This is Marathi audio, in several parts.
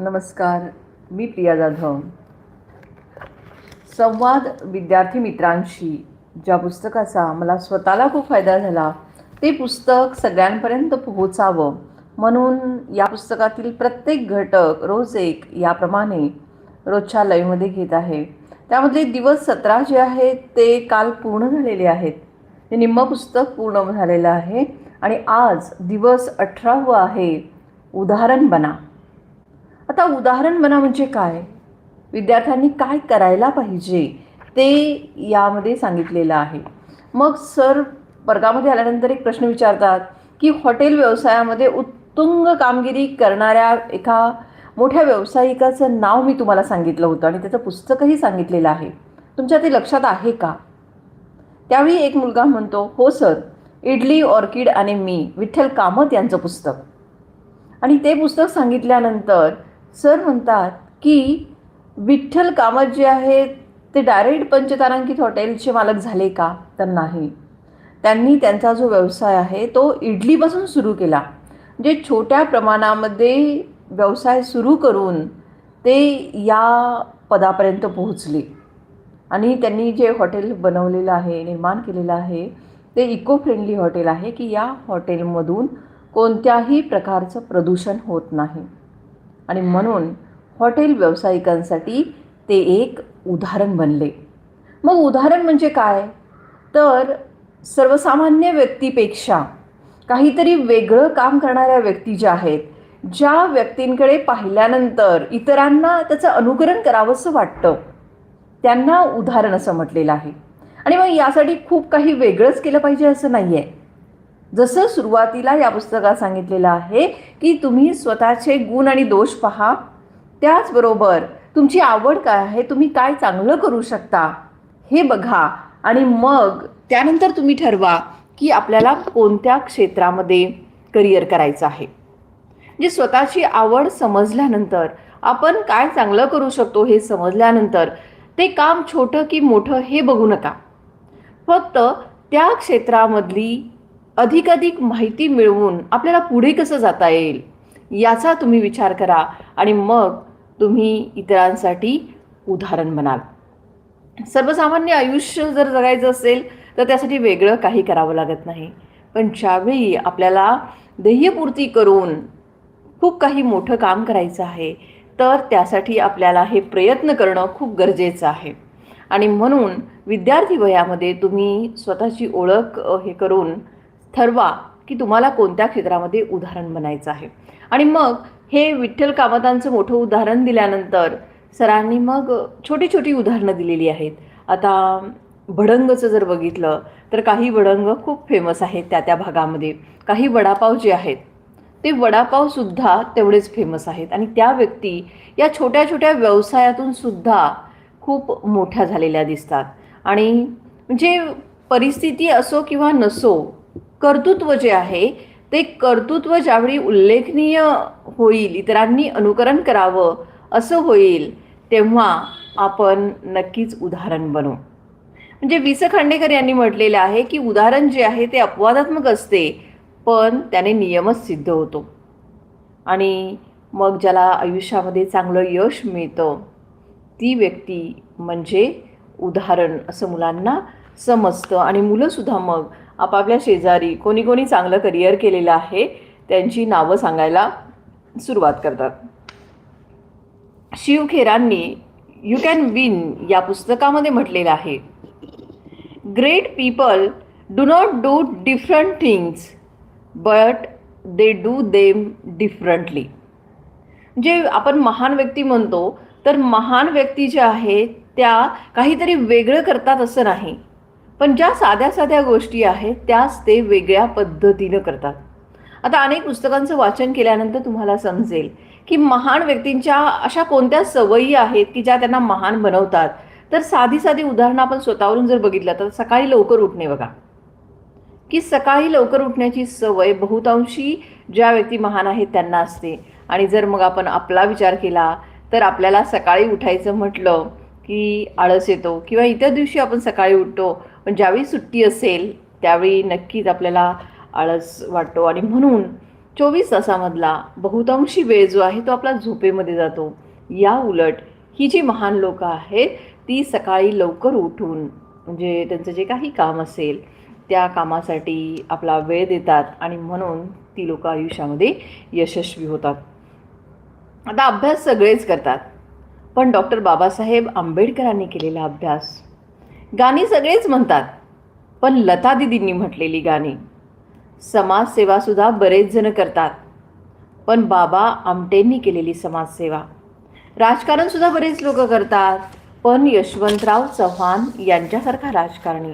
नमस्कार मी प्रिया जाधव. संवाद विद्यार्थी मित्रांशी. ज्या पुस्तकाचा मला स्वतःला खूप फायदा झाला ते पुस्तक सगळ्यांपर्यंत पोहोचावं म्हणून या पुस्तकातील प्रत्येक घटक रोज एक याप्रमाणे रोजच्या लयमध्ये घेत आहे. त्यामधले दिवस सतरा जे आहेत ते काल पूर्ण झालेले आहेत. ते निम्म पुस्तक पूर्ण झालेलं आहे आणि आज दिवस अठरावं आहे. उदाहरण बना. आता उदाहरण म्हणा म्हणजे काय? विद्यार्थ्यांनी काय करायला पाहिजे ते यामध्ये सांगितलेलं आहे. मग सर वर्गामध्ये आल्यानंतर एक प्रश्न विचारतात की हॉटेल व्यवसायामध्ये उत्तुंग कामगिरी करणाऱ्या एका मोठ्या व्यावसायिकाचं नाव मी तुम्हाला सांगितलं होतं आणि त्याचं पुस्तकही सांगितलेलं आहे. तुमच्या ते लक्षात आहे का? त्यावेळी एक मुलगा म्हणतो हो सर इडली ऑर्किड आणि मी विठ्ठल कामत यांचं पुस्तक. आणि ते पुस्तक सांगितल्यानंतर सर म्हणतात की विठ्ठल कामत जे आहेत ते डायरेक्ट पंचतारांकित हॉटेलचे मालक झाले का? तर नाही. त्यांनी त्यांचा जो व्यवसाय आहे तो इडलीपासून सुरू केला. जे छोट्या प्रमाणामध्ये व्यवसाय सुरू करून ते या पदापर्यंत पोहोचले. आणि त्यांनी जे हॉटेल बनवलेलं आहे निर्माण केलेलं आहे ते इको फ्रेंडली हॉटेल आहे की या हॉटेलमधून कोणत्याही प्रकारचं प्रदूषण होत नाही. आणि म्हणून हॉटेल व्यावसायिकांसाठी ते एक उदाहरण बनले. मग उदाहरण म्हणजे काय? तर सर्वसामान्य व्यक्तीपेक्षा काहीतरी वेगळं काम करणाऱ्या व्यक्ती ज्या आहेत ज्या व्यक्तींकडे पाहिल्यानंतर इतरांना त्याचं अनुकरण करावंसं वाटतं. त्यांना उदाहरण असं म्हटलेलं आहे. आणि मग यासाठी खूप काही वेगळंच केलं पाहिजे असं नाही आहे जसं सुरुवातीला या पुस्तकात सांगितलेलं आहे की तुम्ही स्वतःचे गुण आणि दोष पहा त्याचबरोबर तुमची आवड काय आहे तुम्ही काय चांगलं करू शकता हे बघा. आणि मग त्यानंतर तुम्ही ठरवा की आपल्याला कोणत्या क्षेत्रामध्ये करिअर करायचं आहे. जे स्वतःची आवड समजल्यानंतर आपण काय चांगलं करू शकतो हे समजल्यानंतर ते काम छोटं की मोठं हे बघू नका. फक्त त्या क्षेत्रामधली अधिकाधिक माहिती मिळवून आपल्याला पुढे कसं जाता येईल याचा तुम्ही विचार करा आणि मग तुम्ही इतरांसाठी उदाहरण बनाल सर्वसामान्य आयुष्य जर जगायचं असेल तर त्यासाठी वेगळं काही करावं लागत नाही. पण ज्यावेळी आपल्याला ध्येयपूर्ती करून खूप काही मोठं काम करायचं आहे तर त्यासाठी आपल्याला हे प्रयत्न करणं खूप गरजेचं आहे. आणि म्हणून विद्यार्थी वयामध्ये तुम्ही स्वतःची ओळख हे करून ठरवा की तुम्हाला कोणत्या क्षेत्रामध्ये उदाहरण बनायचं आहे. आणि मग हे विठ्ठल कामतांचं मोठं उदाहरण दिल्यानंतर सरांनी मग छोटी छोटी उदाहरणं दिलेली आहेत. आता भडंगचं जर बघितलं तर काही भडंग खूप फेमस आहेत त्या त्या भागामध्ये. काही वडापाव जे आहेत ते वडापावसुद्धा तेवढेच फेमस आहेत. आणि त्या व्यक्ती या छोट्या छोट्या व्यवसायातून सुद्धा खूप मोठ्या झालेल्या दिसतात. आणि म्हणजे परिस्थिती असो किंवा नसो कर्तृत्व जे आहे ते कर्तृत्व ज्यावेळी उल्लेखनीय होईल इतरांनी अनुकरण करावं असं होईल तेव्हा आपण नक्कीच उदाहरण बनू. म्हणजे वि स खांडेकर यांनी म्हटलेलं आहे की उदाहरण जे आहे ते अपवादात्मक असते पण त्याने नियमच सिद्ध होतो. आणि मग ज्याला आयुष्यामध्ये चांगलं यश मिळतं ती व्यक्ती म्हणजे उदाहरण असं मुलांना समजतं आणि मुलंसुद्धा मग आपापल्या शेजारी कोणी कोणी चांगलं करिअर केलेलं आहे त्यांची नावं सांगायला सुरुवात करतात. शिव खेरांनी यू कॅन विन या पुस्तकामध्ये म्हटलेलं आहे great people do not do different things but they do them differently जे आपण महान व्यक्ती म्हणतो तर महान व्यक्ती ज्या आहेत त्या काहीतरी वेगळं करतात असं नाही. पण ज्या साध्या साध्या गोष्टी आहेत त्याच ते वेगळ्या पद्धतीनं करतात. आता अनेक पुस्तकांचं वाचन केल्यानंतर तुम्हाला समजेल की महान व्यक्तींच्या अशा कोणत्या सवयी आहेत की ज्या त्यांना महान बनवतात. तर साधी साधी उदाहरणं आपण स्वतःवरून जर बघितलं तर सकाळी लवकर उठणे बघा. की सकाळी लवकर उठण्याची सवय बहुतांशी ज्या व्यक्ती महान आहेत त्यांना असते. आणि जर मग आपण आपला विचार केला तर आपल्याला सकाळी उठायचं म्हटलं की आळस येतो किंवा इतर दिवशी आपण सकाळी उठतो पण ज्यावेळी सुट्टी असेल त्यावेळी नक्कीच आपल्याला आळस वाटतो. आणि म्हणून चोवीस तासामधला बहुतांशी वेळ जो आहे तो आपला झोपेमध्ये जातो. या उलट ही जी महान लोकं आहेत ती सकाळी लवकर उठून म्हणजे त्यांचं जे काही काम असेल त्या कामासाठी आपला वेळ देतात आणि म्हणून ती लोकं आयुष्यामध्ये यशस्वी होतात. आता अभ्यास सगळेच करतात. पण डॉक्टर बाबासाहेब आंबेडकरांनी केलेला अभ्यास गाणी सगळेच म्हणतात पण लता दिदींनी म्हटलेली गाणी. समाजसेवासुद्धा बरेच जण करतात पण बाबा आमटेंनी केलेली समाजसेवा. राजकारणसुद्धा बरेच लोक करतात पण यशवंतराव चव्हाण यांच्यासारखा राजकारणी.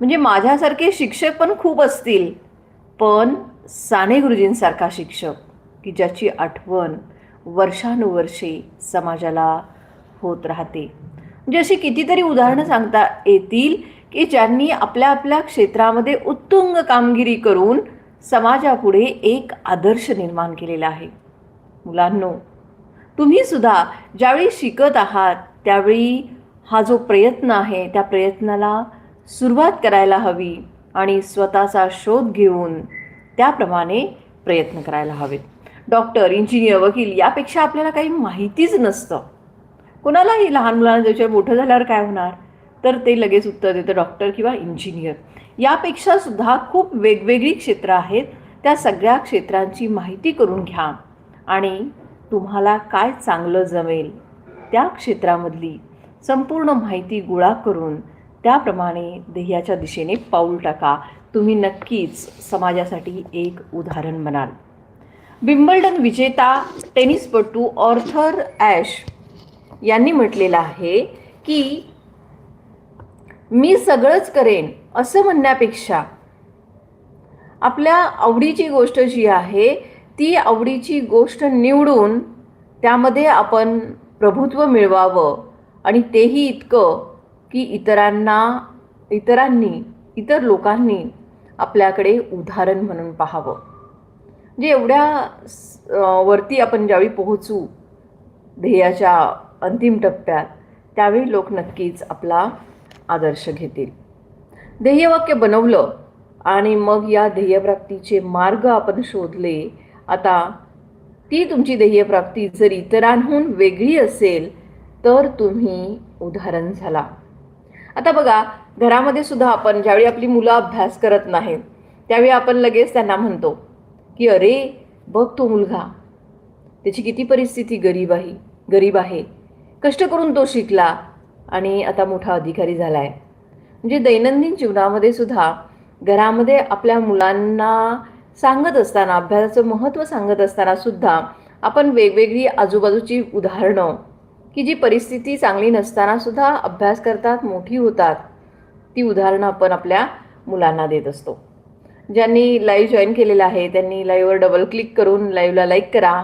म्हणजे माझ्यासारखे शिक्षक पण खूप असतील पण साने गुरुजींसारखा शिक्षक की ज्याची आठवण वर्षानुवर्षे समाजाला होत राहते. म्हणजे अशी कितीतरी उदाहरणं सांगता येतील की ज्यांनी आपल्या आपल्या क्षेत्रामध्ये उत्तुंग कामगिरी करून समाजापुढे एक आदर्श निर्माण केलेला आहे. मुलांनो तुम्ही सुद्धा ज्यावेळी शिकत आहात त्यावेळी हा जो प्रयत्न आहे त्या प्रयत्नाला सुरुवात करायला हवी आणि स्वतःचा शोध घेऊन त्याप्रमाणे प्रयत्न करायला हवेत. डॉक्टर इंजिनियर वकील यापेक्षा आपल्याला काही माहितीच नसतं. कोणालाही लहान मुलांना त्याच्या मोठं झाल्यावर काय होणार? तर ते लगेच उत्तर देतं डॉक्टर किंवा इंजिनियर. यापेक्षा सुद्धा खूप वेगवेगळी क्षेत्रं आहेत. त्या सगळ्या क्षेत्रांची माहिती करून घ्या. आणि तुम्हाला काय चांगलं जमेल त्या क्षेत्रामधली संपूर्ण माहिती गोळा करून त्याप्रमाणे ध्येयाच्या दिशेने पाऊल टाका. तुम्ही नक्कीच समाजासाठी एक उदाहरण बनाल बिम्बल्डन विजेता टेनिसपटू ऑर्थर ॲश यांनी म्हटलेलं आहे की मी सगळंच करेन असं म्हणण्यापेक्षा आपल्या आवडीची गोष्ट जी आहे ती आवडीची गोष्ट निवडून त्यामध्ये आपण प्रभुत्व मिळवावं आणि तेही इतकं की इतरांना इतरांनी इतर लोकांनी आपल्याकडे उदाहरण म्हणून पाहावं. म्हणजे एवढ्या वरती आपण ज्यावेळी पोहोचू ध्येयाच्या अंतिम टप्प्यात त्यावेळी लोक नक्कीच आपला आदर्श घेतील. ध्येयवाक्य बनवलं आणि मग या ध्येयप्राप्तीचे मार्ग आपण शोधले. आता ती तुमची ध्येयप्राप्ती जर इतरांहून वेगळी असेल तर तुम्ही उदाहरण झाला. आता बघा घरामध्ये सुद्धा आपण ज्यावेळी आपली मुलं अभ्यास करत नाहीत त्यावेळी आपण लगेच त्यांना म्हणतो की अरे बघ तो मुलगा त्याची किती परिस्थिती गरीब आहे गरीब आहे. कष्ट करून तो शिकला आणि आता मोठा अधिकारी झाला आहे म्हणजे दैनंदिन जीवनामध्ये सुद्धा घरामध्ये आपल्या मुलांना सांगत असताना अभ्यासाचं महत्त्व सांगत असताना सुद्धा आपण वेगवेगळी आजूबाजूची उदाहरणं की जी परिस्थिती चांगली नसताना सुद्धा अभ्यास करतात मोठी होतात ती उदाहरणं आपण आपल्या मुलांना देत असतो. ज्यांनी लाईव्ह जॉईन केलेलं आहे त्यांनी लाईव्हवर डबल क्लिक करून लाईव्हला लाईक करा.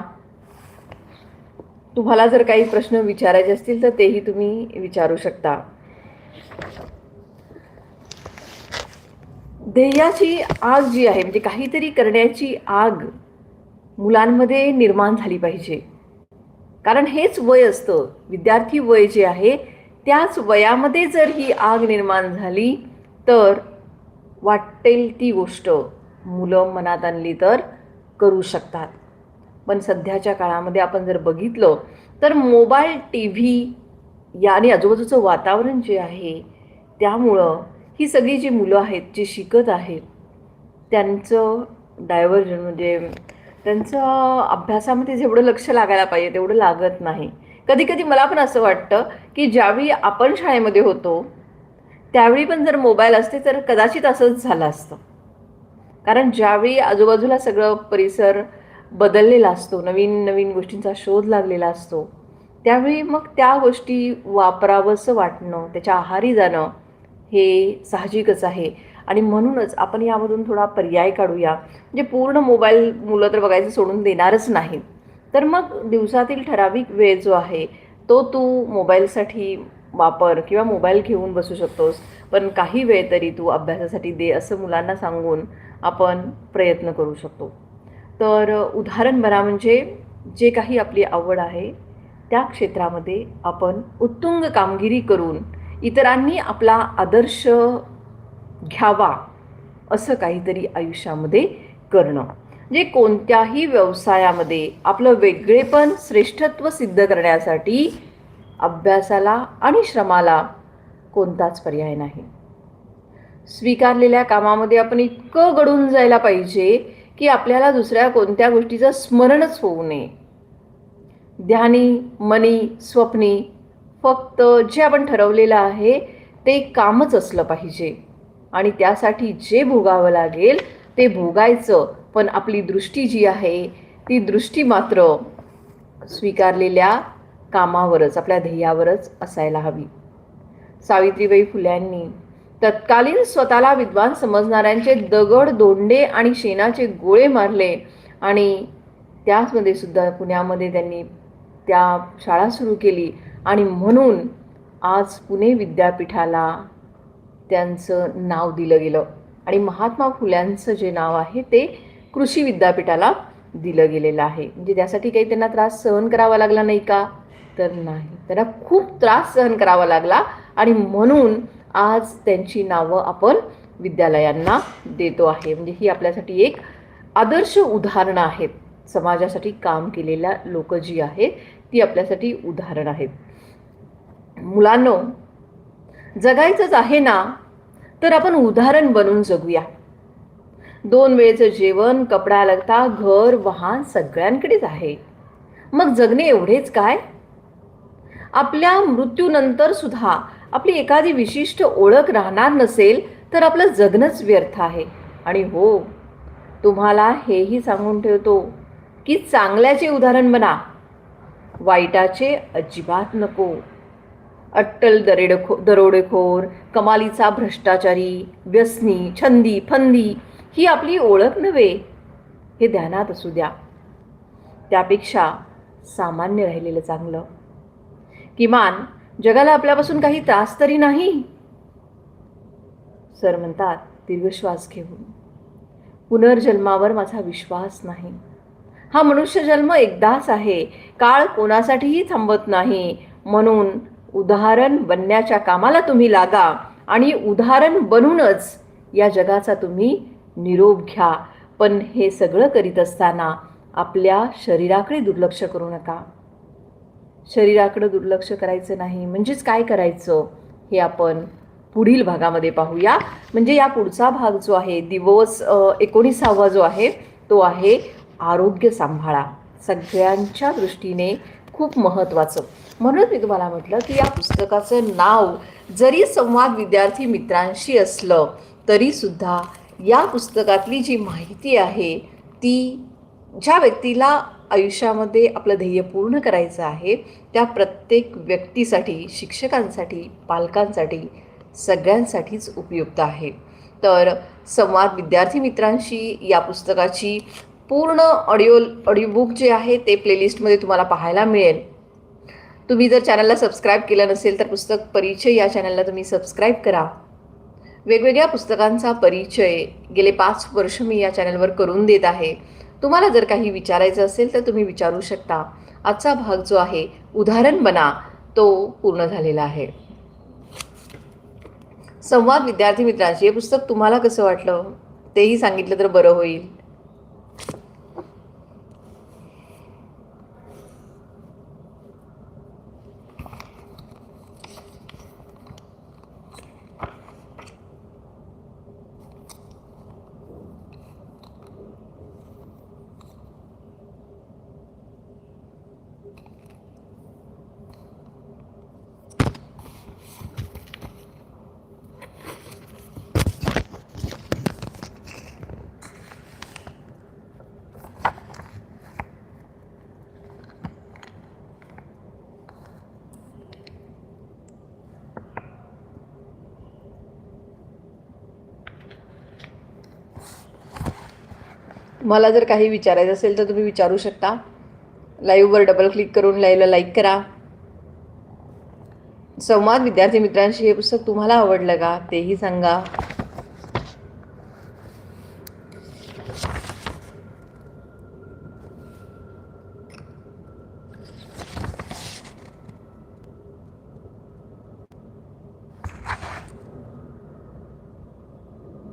तुम्हाला जर काही प्रश्न विचारायचे असतील तर तेही तुम्ही विचारू शकता. ध्येयाची आग जी आहे म्हणजे काहीतरी करण्याची आग मुलांमध्ये निर्माण झाली पाहिजे. कारण हेच वय असतं. विद्यार्थी वय जे आहे त्याच वयामध्ये जर ही आग निर्माण झाली तर वाटेल ती गोष्ट मुलं मनात आणली तर करू शकतात. पण सध्याच्या काळामध्ये आपण जर बघितलं तर मोबाईल टी व्ही या आणि आजूबाजूचं वातावरण जे आहे त्यामुळं ही सगळी जी मुलं आहेत जी शिकत आहेत त्यांचं डायव्हर्जन म्हणजे त्यांचं अभ्यासामध्ये जेवढं लक्ष लागायला पाहिजे तेवढं लागत नाही. कधी कधी मला पण असं वाटतं की ज्यावेळी आपण शाळेमध्ये होतो त्यावेळी पण जर मोबाईल असते तर कदाचित असंच झालं असतं. कारण ज्यावेळी आजूबाजूला सगळं परिसर बदललेला असतो नवीन नवीन गोष्टींचा शोध लागलेला असतो. त्यावेळी मग त्या गोष्टी वापरावंसं वाटणं त्याच्या आहारी जाणं हे साहजिकच आहे. आणि म्हणूनच आपण यामधून थोडा पर्याय काढूया. म्हणजे पूर्ण मोबाईल मुलं तर बघायचं सोडून देणारच नाहीत तर मग दिवसातील ठराविक वेळ जो आहे तो तू मोबाईलसाठी वापर किंवा मोबाईल घेऊन बसू शकतोस. पण काही वेळ तरी तू अभ्यासासाठी दे असं मुलांना सांगून आपण प्रयत्न करू शकतो. तर उदाहरण बरा म्हणजे जे काही आपली आवड आहे त्या क्षेत्रामध्ये आपण उत्तुंग कामगिरी करून इतरांनी आपला आदर्श घ्यावा असं काहीतरी आयुष्यामध्ये करणं. जे कोणत्याही व्यवसायामध्ये आपलं वेगळेपण श्रेष्ठत्व सिद्ध करण्यासाठी अभ्यासाला आणि श्रमाला कोणताच पर्याय नाही. स्वीकारलेल्या कामामध्ये आपण इतकं गडून जायला पाहिजे की आपल्याला दुसऱ्या कोणत्या गोष्टीचं स्मरणच होऊ नये. ध्यानी मनी स्वप्नी फक्त जे आपण ठरवलेलं आहे ते कामच असलं पाहिजे. आणि त्यासाठी जे भोगावं लागेल ते भोगायचं. पण आपली दृष्टी जी आहे ती दृष्टी मात्र स्वीकारलेल्या कामावरच आपल्या ध्येयावरच असायला हवी. सावित्रीबाई फुल्यांनी तत्कालीन स्वतःला विद्वान समजणाऱ्यांचे दगड दोंडे आणि शेणाचे गोळे मारले. आणि त्याचमध्ये सुद्धा पुण्यामध्ये त्यांनी त्या शाळा सुरू केली. आणि म्हणून आज पुणे विद्यापीठाला त्यांचं नाव दिलं गेलं. आणि महात्मा फुल्यांचं जे नाव आहे ते कृषी विद्यापीठाला दिलं गेलेलं आहे. म्हणजे त्यासाठी काही त्यांना त्रास सहन करावा लागला नाही का? तर नाही. त्यांना खूप त्रास सहन करावा लागला. आणि म्हणून आज त्यांची नावं आपण विद्यालयांना देतो आहे. म्हणजे ही आपल्यासाठी एक आदर्श उदाहरणं आहेत. समाजासाठी काम केलेल्या लोक जी आहेत ती आपल्यासाठी उदाहरण आहेत. मुलांनो जगायचंच आहे ना तर आपण उदाहरण बनून जगूया. दोन वेळेचं जेवण कपडा लगता घर वाहन सगळ्यांकडेच आहे. मग जगणे एवढेच काय? आपल्या मृत्यूनंतर सुद्धा आपली एखादी विशिष्ट ओळख राहणार नसेल तर आपलं जगणंच व्यर्थ आहे. आणि हो तुम्हाला हेही सांगून ठेवतो की चांगल्याचे उदाहरण बना. वाईटाचे अजिबात नको. अट्टल दरेडखो दरोडेखोर कमालीचा भ्रष्टाचारी व्यसनी छंदी फंदी ही आपली ओळख नव्हे. हे ध्यानात असू द्या. त्यापेक्षा सामान्य राहिलेलं चांगलं. किमान जगाला आपल्यापासून काही त्रास तरी नाही? सर म्हणतात दीर्घश्वास घेऊन. पुनर्जन्मावर माझा विश्वास नाही. हा मनुष्य जन्म एकदाच आहे. काळ कोणासाठीही थांबत नाही. म्हणून उदाहरण बनण्याच्या कामाला तुम्ही लागा आणि उदाहरण बनूनच या जगाचा तुम्ही निरोप घ्या. पण हे सगळं करीत असताना आपल्या शरीराकडे दुर्लक्ष करू नका. शरीराकडं दुर्लक्ष करायचं नाही. म्हणजेच काय करायचं? हे आपण पुढील भागामध्ये पाहूया. म्हणजे या पुढचा भाग जो आहे दिवस एकोणीसावा जो आहे तो आहे आरोग्य सांभाळा. सगळ्यांच्या दृष्टीने खूप महत्त्वाचं. म्हणून मी तुम्हाला म्हटलं की या पुस्तकाचं नाव जरी संवाद विद्यार्थी मित्रांशी असलं तरीसुद्धा या पुस्तकातली जी माहिती आहे ती ज्या व्यक्तीला आयुष्यामध्ये आपलं ध्येय पूर्ण करायचं आहे त्या प्रत्येक व्यक्तीसाठी शिक्षकांसाठी पालकांसाठी सगळ्यांसाठीच उपयुक्त आहे. तर संवाद विद्यार्थी मित्रांशी या पुस्तकाची पूर्ण ऑडिओ ऑडिओबुक जे आहे ते प्लेलिस्टमध्ये तुम्हाला पाहायला मिळेल. तुम्ही जर चॅनलला सबस्क्राईब केलं नसेल तर पुस्तक परिचय या चॅनलला तुम्ही सबस्क्राईब करा. वेगवेगळ्या पुस्तकांचा परिचय गेले पाच वर्ष मी या चॅनलवर करून देत आहे. तुम्हाला जर काही विचारायचं असेल तर तुम्ही विचारू शकता. आजचा भाग जो आहे उदाहरण बना तो पूर्ण झालेला आहे. संवाद विद्यार्थी मित्रांशी हे पुस्तक तुम्हाला कसं वाटलं? तेही सांगितलं तर बरं होईल. मला जर काही विचारायचं असेल तर तुम्ही विचारू शकता. लाईव्हवर डबल क्लिक करून लाईव्हला लाईक करा. संवाद विद्यार्थी मित्रांशी हे पुस्तक तुम्हाला आवडलं का तेही सांगा.